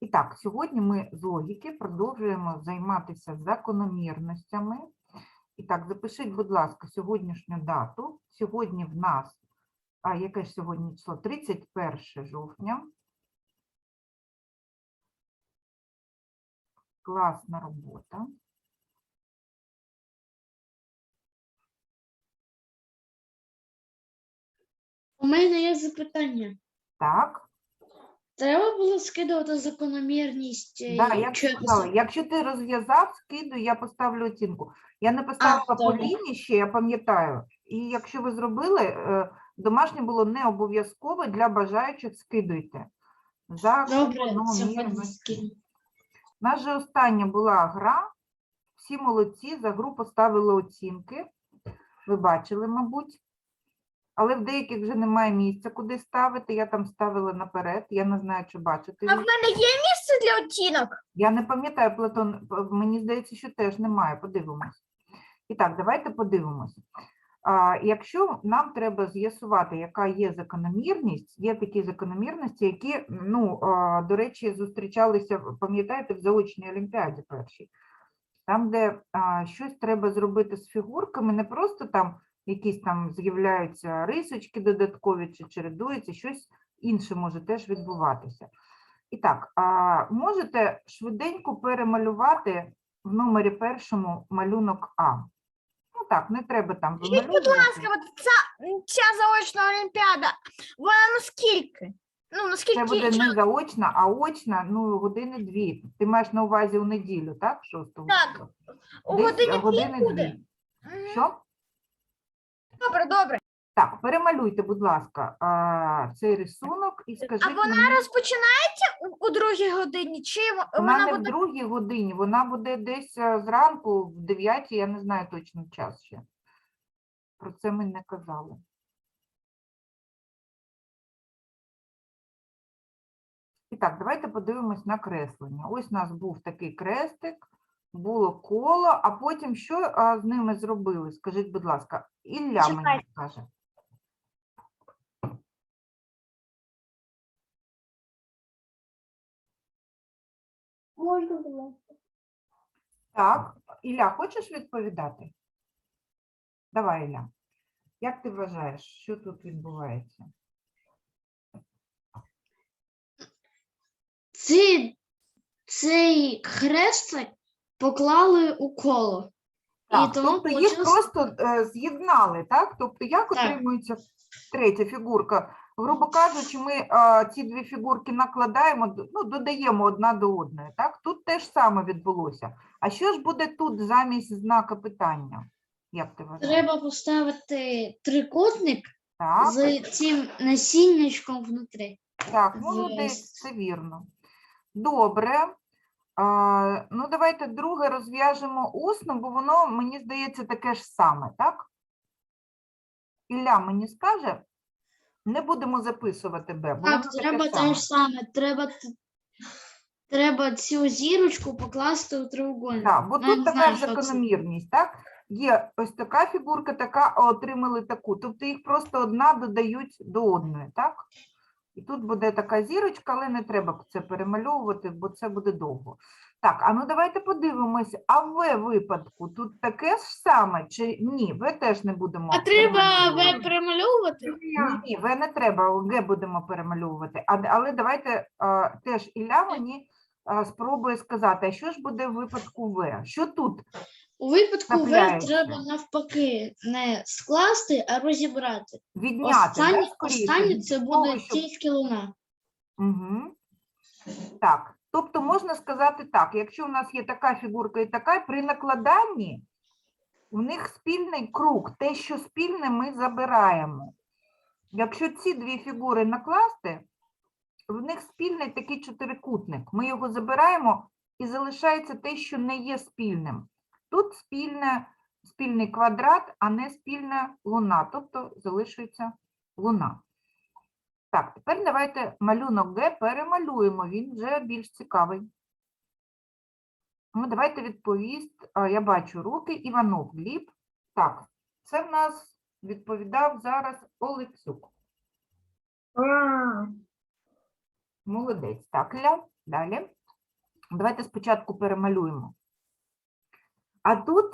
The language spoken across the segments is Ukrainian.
І так, сьогодні ми з логіки продовжуємо займатися закономірностями. І так, запишіть, будь ласка, сьогоднішню дату. Сьогодні в нас, а яке ж сьогодні число? 31 жовтня. Класна робота. У мене є запитання. Так, Треба було скидувати закономірність? е, да, я чи сказала, якщо ти розв'язав, скидуй, я поставлю оцінку. Я не поставила по добре. лінії ще, я пам'ятаю. І якщо ви зробили, е, домашнє було не обов'язково для бажаючих скидуйте. Добре, сьогодні скину. У нас же остання була гра. Всі молодці, за гру поставили оцінки. Ви бачили, мабуть. Але в деяких вже немає місця, куди ставити. Я там ставила наперед. Я не знаю, чи бачите. А в мене є місце для оцінок? Я не пам'ятаю, Платон, мені здається, що теж немає. Подивимось. І так, давайте подивимось. А, якщо нам треба з'ясувати, яка є закономірність, є такі закономірності, які, ну, а, до речі, зустрічалися, пам'ятаєте, в заочній олімпіаді першій. Там, де а, щось треба зробити з фігурками, не просто там якісь там з'являються рисочки додаткові чи чередуються, щось інше може теж відбуватися. І так, можете швиденько перемалювати в номері першому малюнок А. Ну так, не треба там Скажіть, будь ласка, от ця, ця заочна олімпіада, вона наскільки? Ну, наскільки Це буде не заочна, а очна, ну, години дві. Ти маєш на увазі у неділю, так? 6 Так, у годині дві години буде? дві. Мгм. Що? Добре, добре. Так, перемалюйте, будь ласка, а, цей рисунок і скажіть А вона мені, розпочинається у, у другій годині, чи во- вона вона не в другій годині, вона буде десь е, зранку, в 9, я не знаю точно час ще. Про це ми не казали. І так, давайте подивимось на креслення. Ось у нас був такий крестик, було коло, а потім що а, з ними зробили? Скажіть, будь ласка, Ілля мені Чекайте. скаже. можна було? Так, Ілля, хочеш відповідати? Давай, Ілля. Як ти вважаєш, що тут відбувається? Ці, цей хрестик поклали у коло. Так, І тому тобто їх просто е, з'єднали, так? Тобто як Так. отримується третя фігурка? Грубо кажучи, ми е, ці дві фігурки накладаємо, д- ну, додаємо одна до одної, так? Тут теж саме відбулося. А що ж буде тут замість знака питання? Як ти вважаєш? Треба поставити трикутник Так, з цим насіннячком внутрі. так, молодець, це вірно. Добре. Ну, давайте друге розв'яжемо усно, бо воно, мені здається, таке ж саме, так? Ілля мені скаже, не будемо записувати Б, бо Так, воно таке треба саме. те ж саме. Треба, т- треба цю зірочку покласти у треугольник. Так, бо Ну, я тут не така знаю, ж що це. закономірність, так? Є ось така фігурка, така, а отримали таку. Тобто їх просто одна додають до одної, так? І тут буде така зірочка, але не треба це перемальовувати, бо це буде довго. Так, а ну давайте подивимось, а в випадку тут таке ж саме чи ні? В теж не будемо. А треба перемальовувати. перемальовувати? Ні, ні, В не треба, Г будемо перемальовувати. А, але давайте а, теж Ілля мені а, спробує сказати, а що ж буде в випадку В? Що тут? У випадку В Трапляється. треба навпаки не скласти, а розібрати. Відняти. да, Останнє, скоріше, останнє від це того, буде щоб- тільки луна. Угу. Так, тобто можна сказати так, якщо у нас є така фігурка і така, при накладанні в них спільний круг, те, що спільне, ми забираємо. Якщо ці дві фігури накласти, в них спільний такий чотирикутник. Ми його забираємо і залишається те, що не є спільним. Тут спільне, спільний квадрат, а не спільна луна, тобто залишується луна. Так, тепер давайте малюнок Г перемалюємо, він вже більш цікавий. Ну, давайте відповість. Я бачу руки. Іванов Гліб. Так, це в нас відповідав зараз Олексюк. Молодець. Так, Ля, далі. Давайте спочатку перемалюємо. А тут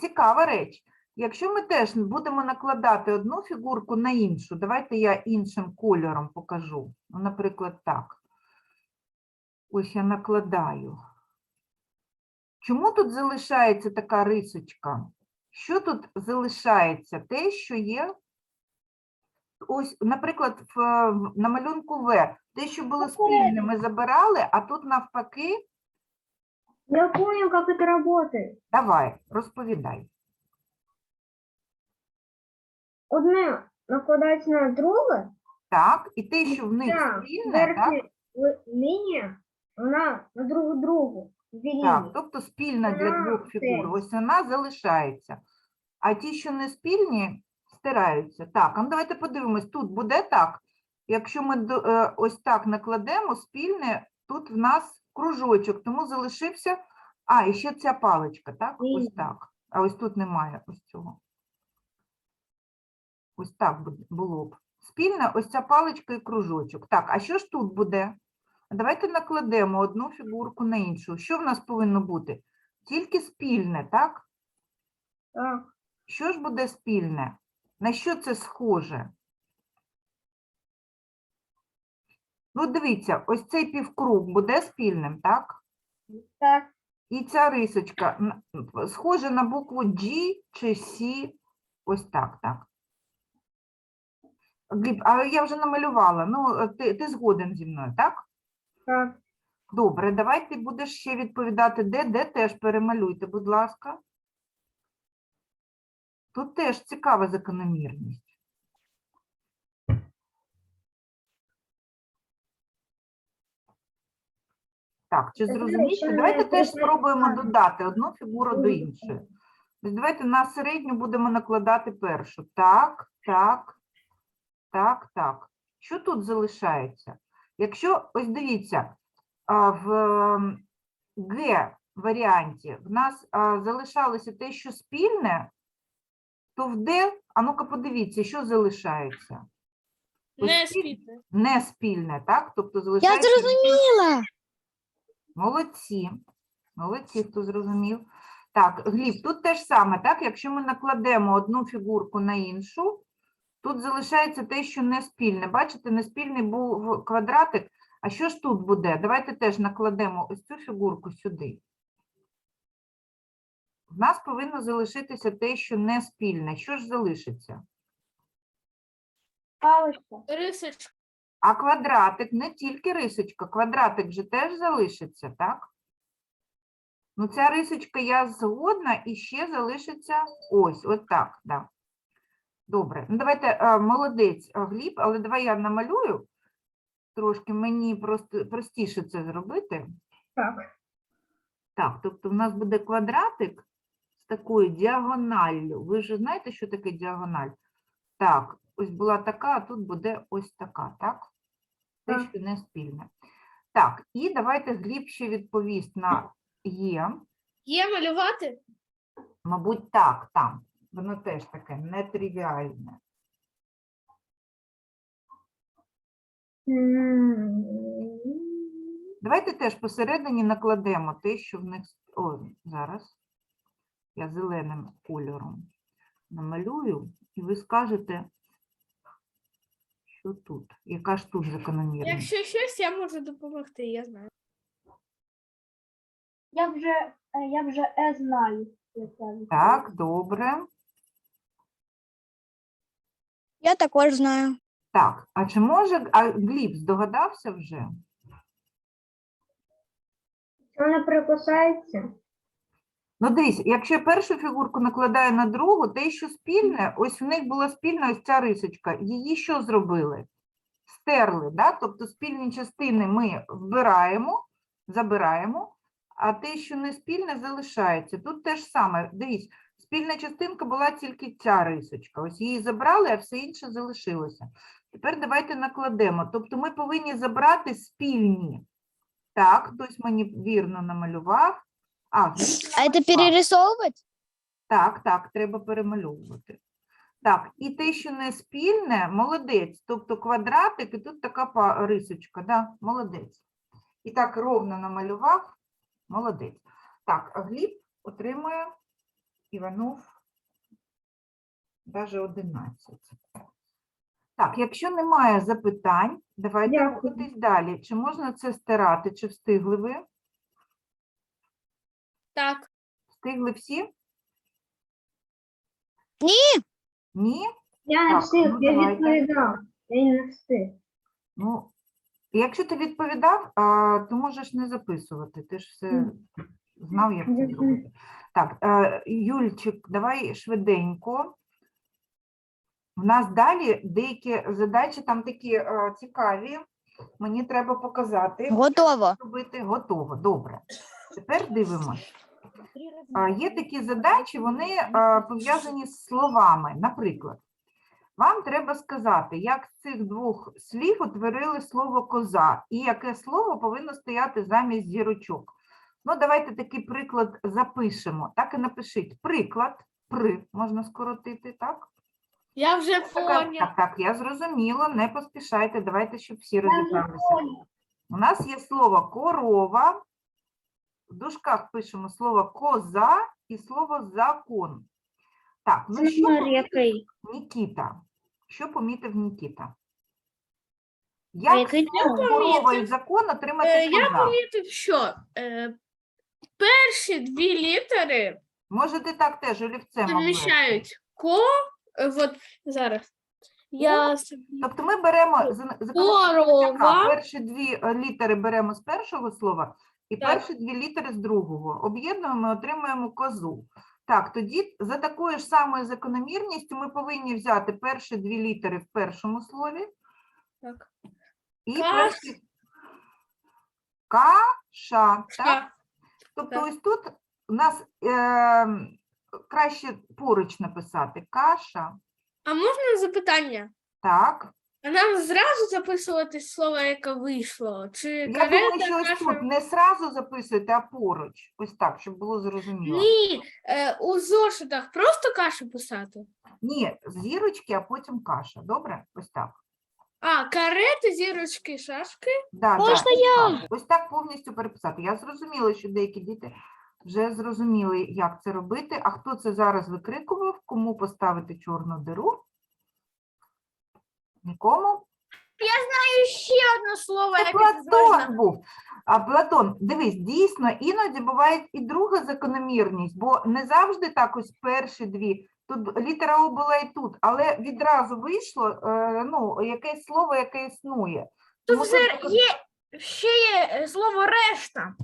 цікава реч. Якщо ми теж будемо накладати одну фігурку на іншу, давайте я іншим кольором покажу. Ну, Наприклад, так. Ось я накладаю. Чому тут залишається така рисочка? Що тут залишається? Те, що є. Ось, наприклад, в, в- на малюнку В, те, що було спільне, ми забирали, а тут навпаки, Я понял, как это работает. давай, розповідай. Одне накладається на друге, Так, і те, що в них ця спільне, так? верхня ли- лінія, вона на другу другу. Дві Так, лінії. тобто спільна для Вона двох фігур. Ось вона залишається. А ті, що не спільні, стираються. Так, а ну давайте подивимось, тут буде так. Якщо ми до- е, ось так накладемо спільне, тут в нас кружочок, тому залишився. А, і ще ця паличка, так? Ось так. А ось тут немає ось цього. Ось так було б. Спільна ось ця паличка і кружочок. Так, а що ж тут буде? Давайте накладемо одну фігурку на іншу. Що в нас повинно бути? Тільки спільне, так? Так, Що ж буде спільне? На що це схоже? Ну, дивіться, ось цей півкруг буде спільним, так? так, І ця рисочка м, схожа на букву G чи C. Ось так, так. Гліб, а я вже намалювала. Ну, ти, ти згоден зі мною, так? так. Добре, давай ти будеш ще відповідати, де, де теж перемалюйте, будь ласка. Тут теж цікава закономірність. Так, чи знаєш, зрозумієте? Давайте теж теж спробуємо додати одну фігуру до іншої. Ось Давайте на середню будемо накладати першу. Так, так, так, так. Що тут залишається? Якщо, ось дивіться, в ем, Г варіанті в нас залишалося те, що спільне, то в Д, а ну-ка подивіться, що залишається? Не спіль- спите. Не спільне, так? Тобто Я залишається. зрозуміла. Молодці. Молодці, хто зрозумів. Так, Гліб, тут те ж саме, так? Якщо ми накладемо одну фігурку на іншу, тут залишається те, що не спільне. Бачите, не спільний був квадратик. А що ж тут буде? Давайте теж накладемо ось цю фігурку сюди. В нас повинно залишитися те, що не спільне. Що ж залишиться? Паличка. Рисочка. А квадратик не тільки рисочка, квадратик же теж залишиться, так? Ну, ця рисочка я згодна і ще залишиться ось, от так, да. Добре. Ну, давайте, е, молодець, е, Гліб, але давай я намалюю. Трошки мені просто простіше це зробити. Так. Так, тобто в нас буде квадратик з такою діагоналлю. Ви ж знаєте, що таке діагональ? Так, ось була така, а тут буде ось така, так? Те, що не спільне. Так, і давайте Гліб ще відповість на є. Є малювати? Мабуть, так, там. Воно теж таке нетривіальне. Давайте теж посередині накладемо те, що в них. О, зараз. Я зеленим кольором намалюю, і ви скажете, що тут, яка ж тут закономірність. Якщо щось, я можу допомогти, я знаю. Я вже, е, я вже е знаю. як Так, добре. Я також знаю. Так, а чи може а Гліб здогадався вже? Вона прикасається. Ну, дивись, якщо першу фігурку накладаю на другу, те, що спільне, ось в них була спільна ось ця рисочка. Її що зробили? Стерли, да? тобто спільні частини ми вбираємо, забираємо, а те, що не спільне, залишається. Тут те ж саме. Дивись, спільна частинка була тільки ця рисочка. Ось її забрали, а все інше залишилося. Тепер давайте накладемо. Тобто ми повинні забрати спільні. Так, хтось мені вірно намалював. А, А это намалював. перерисовывать? Так, так, треба перемальовувати. Так, і те, що не спільне, молодець. Тобто квадратик, і тут така рисочка, да? молодець. І так ровно намалював, молодець. Так, а Гліб отримує Іванов навіть 11. Так, якщо немає запитань, давайте рухатись далі. Чи можна це стирати, чи встигли ви? Так. Встигли всі? Ні. Ні? Я не Так, встиг, ну, я давайте. відповідав. Я не встиг. Ну, якщо ти відповідав, а, то можеш не записувати. Ти ж все Мгм. знав, як це зробити. Так, е, Юльчик, давай швиденько. У нас далі деякі задачі там такі е, цікаві. Мені треба показати. Готово. робити. Готово. Добре. Тепер дивимось. А, Є такі задачі, вони пов'язані з словами. Наприклад, вам треба сказати, як з цих двох слів утворили слово коза, і яке слово повинно стояти замість зірочок. Ну, давайте такий приклад запишемо. Так і напишіть. Приклад, при можна скоротити, так? Я вже поняв. Так, так, я зрозуміла, не поспішайте, давайте, щоб всі розібралися. У нас є слово корова, в дужках пишемо слово коза і слово закон. Так, ну що помітив Нікіта? Що помітив Нікіта? Як який слово і Помітив. закон отримати Е, Я помітив, що е, перші дві літери Можете так теж олівцем обвести. поміщають ко. е, От зараз. Я собі- Тобто ми беремо з- з корова. Перші дві е, літери беремо з першого слова і Так. перші дві літери з другого. Об'єднуємо і отримуємо козу. Так, тоді за такою ж самою закономірністю ми повинні взяти перші дві літери в першому слові Так. і Каш- перші каша. Так? Тобто так. ось тут у нас е, краще поруч написати каша. А можна запитання? Так. А нам зразу записувати слово, яке вийшло? Чи Я думаю, що ось тут не сразу записуйте, а поруч. Ось так, щоб було зрозуміло. Ні, е, у зошитах просто кашу писати. Ні, зірочки, а потім каша. Добре? Ось так. А, карети, зірочки, шашки. Да, Можна да, я? так. Ось так повністю переписати. Я зрозуміла, що деякі діти вже зрозуміли, як це робити. А хто це зараз викрикував? Кому поставити чорну диру? Нікому? І ще одне слово, Це яке можна. Платон був. А Платон, дивись, дійсно, іноді буває і друга закономірність, бо не завжди так ось перші дві. Тут літера О була і тут, але відразу вийшло е, ну, якесь слово, яке існує. Тут вже тут є, ще є е, слово решта.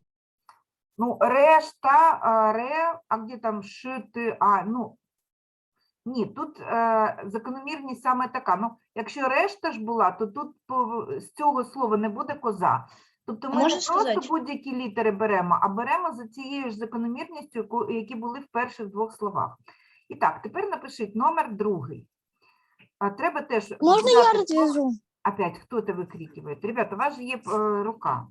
Ну, решта, а, ре, а где там ш, ти, а, ну, ні, тут е, закономірність саме така. Ну, якщо решта ж була, то тут по, з цього слова не буде коза. Тобто ми не можна просто сказати? будь-які літери беремо, а беремо за цією ж закономірністю, яку- які були в перших двох словах. І так, тепер напишіть номер другий. А, треба теж Можна я додати слово-? Опять кто-то выкрикивает. Ребята, у вас же є е, рука.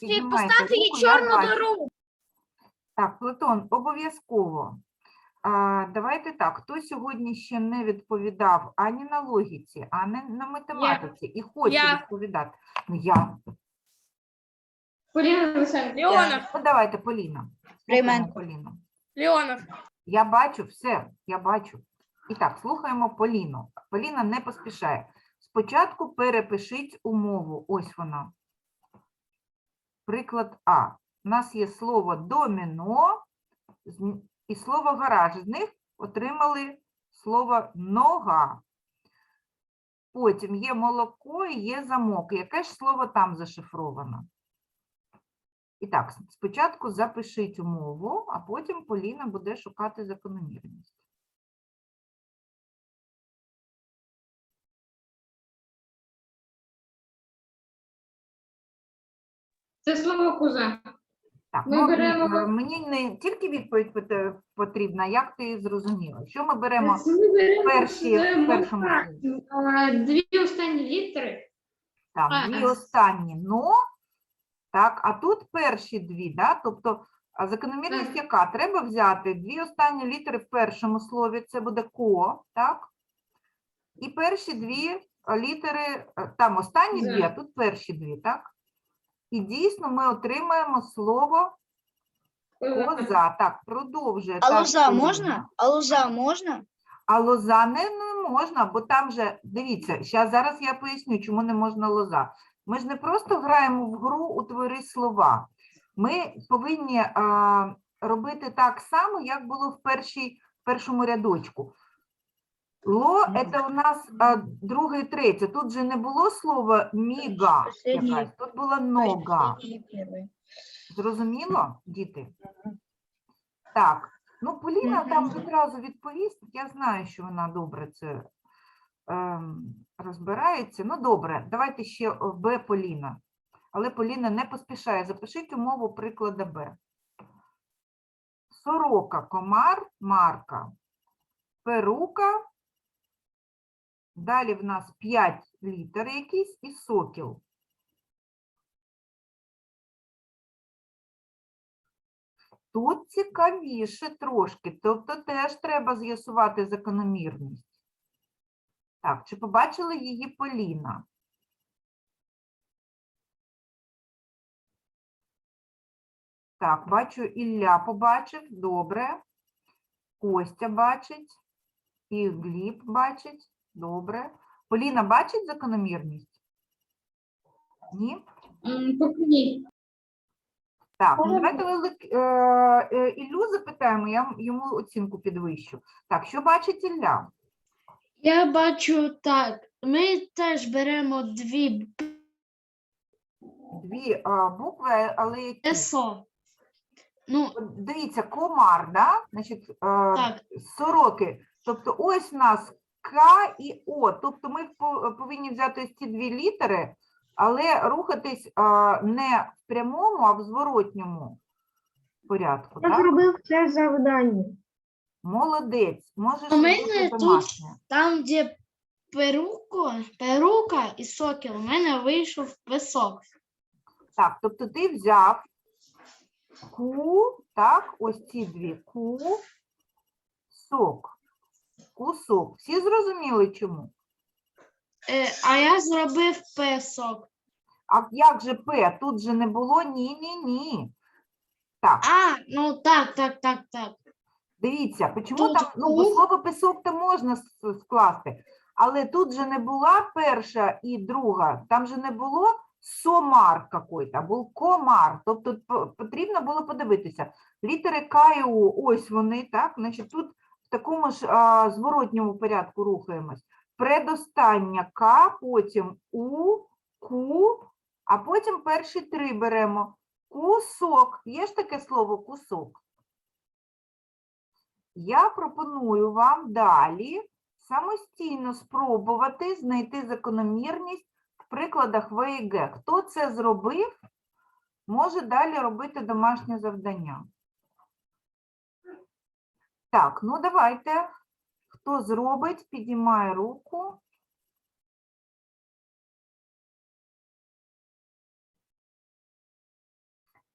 Піднімайте Поставте їй чорну дорогу. Так, Платон, обов'язково. А, давайте так, хто сьогодні ще не відповідав ані на логіці, ані на математиці і хоче Я. відповідати. Ну, я. Леонов, Ну, давайте, Поліна. Слухаємо Поліну. Леонов. Я бачу все, я бачу. І так, слухаємо Поліну. Поліна не поспішає. Спочатку перепишіть умову. Ось вона. Приклад А. У нас є слово доміно і слово гараж. З них отримали слово нога. Потім є молоко і є замок. Яке ж слово там зашифровано? І так, спочатку запишіть умову, а потім Поліна буде шукати закономірність. Це слово куза. Так, Ми ну, беремо- е, мені не тільки відповідь потрібна, як ти зрозуміла. Що ми беремо? Ми беремо перші- в першому е, дві останні літери. Так, А, дві останні но, так, а тут перші дві, да? тобто А закономірність Так. яка? Треба взяти дві останні літери в першому слові, це буде ко, так? І перші дві літери, е, там останні дві, а тут перші дві, так? І дійсно ми отримаємо слово коза. Так, продовжує. А так, лоза можна? А лоза можна? А лоза не, не можна, бо там же, дивіться, щас, зараз я поясню, чому не можна лоза. Ми ж не просто граємо в гру утвори слова. Ми повинні а, робити так само, як було в першій, першому рядочку. Ло це у нас а, друге і третє. Тут же не було слова міга, якась, тут була нога. Зрозуміло, діти? Так, ну Поліна там відразу відповість. Я знаю, що вона добре це ем, розбирається. Ну, добре, давайте ще Б Поліна. Але Поліна не поспішає. Запишіть умову приклада Б. Сорока, комар, марка, перука. Далі в нас 5 літер якісь і сокіл. Тут цікавіше трошки, тобто теж треба з'ясувати закономірність. Так, чи побачила її Поліна? Так, бачу, Ілля побачив, добре. Костя бачить, і Гліб бачить, добре. Поліна бачить закономірність? Ні? Поки ні. Так, ну давайте е, е, Іллю запитаємо, я йому оцінку підвищу. Так, що бачить Ілля? Я бачу так. Ми теж беремо дві Дві а, букви, але які? ЕСО. Ну, Дивіться, комар, да? Значить, е, так, сороки. Тобто ось в нас К і О. Тобто ми повинні взяти ось ці дві літери, але рухатись не в прямому, а в зворотньому порядку. Я Так? зробив це завдання. Молодець. Можеш У мене домашнє. там, де перуко, перука і сокіл, у мене вийшов песок. Так, тобто ти взяв ку, так, ось ці дві ку, сок, кусок. Всі зрозуміли чому? Е, а я зробив песок. А як же П? Тут же не було ні, ні, ні. Так, А, ну так, так, так, так. дивіться, чому Тут там, ну, бо слово пісок то можна с- скласти, але тут же не була перша і друга, там же не було сомар какой-то, був комар. Тобто п- потрібно було подивитися. Літери К і О, ось вони, так, значить тут в такому ж а, зворотньому порядку рухаємось. Предостання К, потім У, Ку, а потім перші три беремо. Кусок. Є ж таке слово кусок? Я пропоную вам далі самостійно спробувати знайти закономірність в прикладах В і Г. Хто це зробив, може далі робити домашнє завдання. Так, ну давайте. Хто зробить, підіймає руку.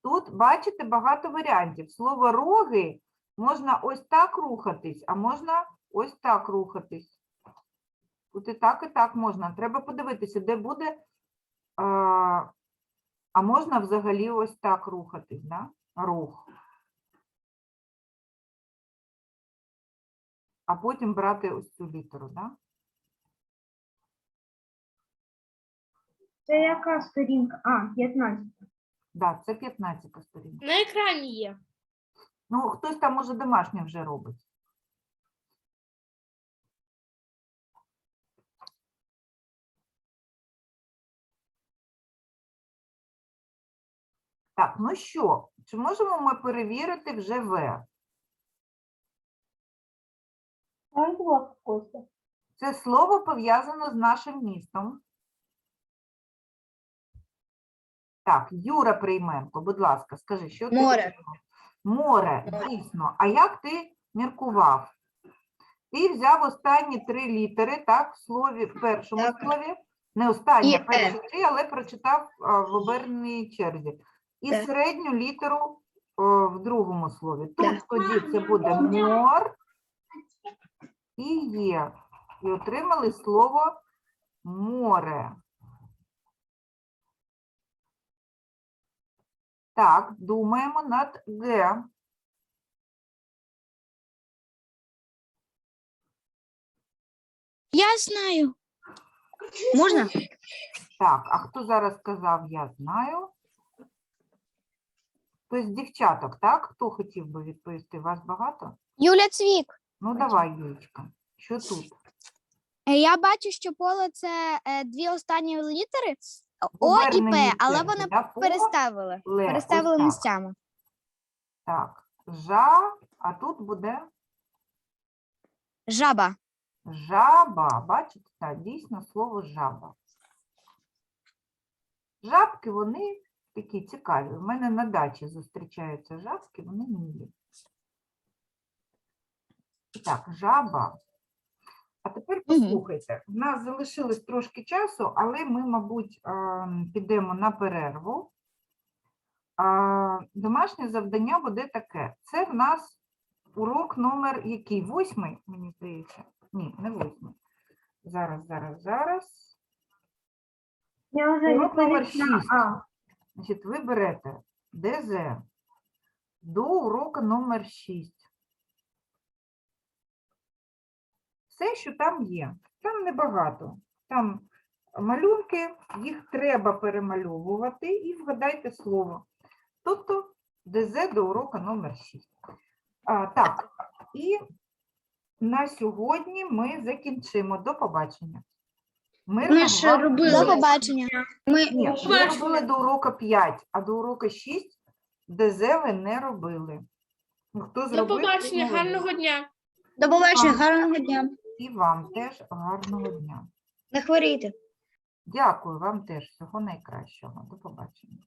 Тут, бачите, багато варіантів. Слово роги можна ось так рухатись, а можна ось так рухатись. Тут і так, і так можна. Треба подивитися, де буде. А, можна взагалі ось так рухатись, да? рух. А потім брати ось цю літеру, да? Це яка сторінка? А, 15. Да, це 15 сторінка. На екрані є. Ну, хтось там може домашнє вже робить. Так, ну що, чи можемо ми перевірити вже В? Це слово пов'язано з нашим містом. Так, Юра Прийменко, будь ласка, скажи, що ти Море. отримав? Море, дійсно. А як ти міркував? Ти взяв останні три літери, так, в слові, в першому Так. слові, не останні, І а перші три, але прочитав а, в оберненій черзі. І Так. середню літеру о, в другому слові. Тут Да. тоді це буде мор і є. І отримали слово море. Так, думаємо над Г. Я знаю. Можна? Так, а хто зараз сказав, я знаю. Хтось з дівчаток, так? Хто хотів би відповісти? Вас багато? Юля Цвік. Ну, давай, Юлечка. Що тут? Е, Я бачу, що поле це е, дві останні літери О і Повернені П, але вони да? По, переставили. ле, ось Переставили так. місцями. Так, жа, а тут буде Жаба. жаба. Бачите, так, дійсно слово жаба. Жабки, вони такі цікаві. У мене на дачі зустрічаються жабки, вони милі. І Так, жаба. А тепер послухайте, в нас залишилось трошки часу, але ми, мабуть, ем, підемо на перерву. Домашнє завдання буде таке. Це в нас урок номер який? Восьмий, мені здається. Ні, не восьмий. Зараз, зараз, зараз. Я вже Урок номер відповідь на 6. А. Значить, ви берете ДЗ до уроку номер 6. Все, що там є. Там небагато. Там малюнки, їх треба перемальовувати і вгадайте слово. Тобто ДЗ до уроку номер 6. А, так, і на сьогодні ми закінчимо. До побачення. Мирного Ми ще вам робили. До побачення. Ми Ні, Побачення. робили до уроку 5, а до уроку 6 ДЗ ви не робили. Хто До зробив, той побачення, гарного дня. До побачення, гарного дня. І вам теж гарного дня. Не хворійте. Дякую вам теж. Всього найкращого. До побачення.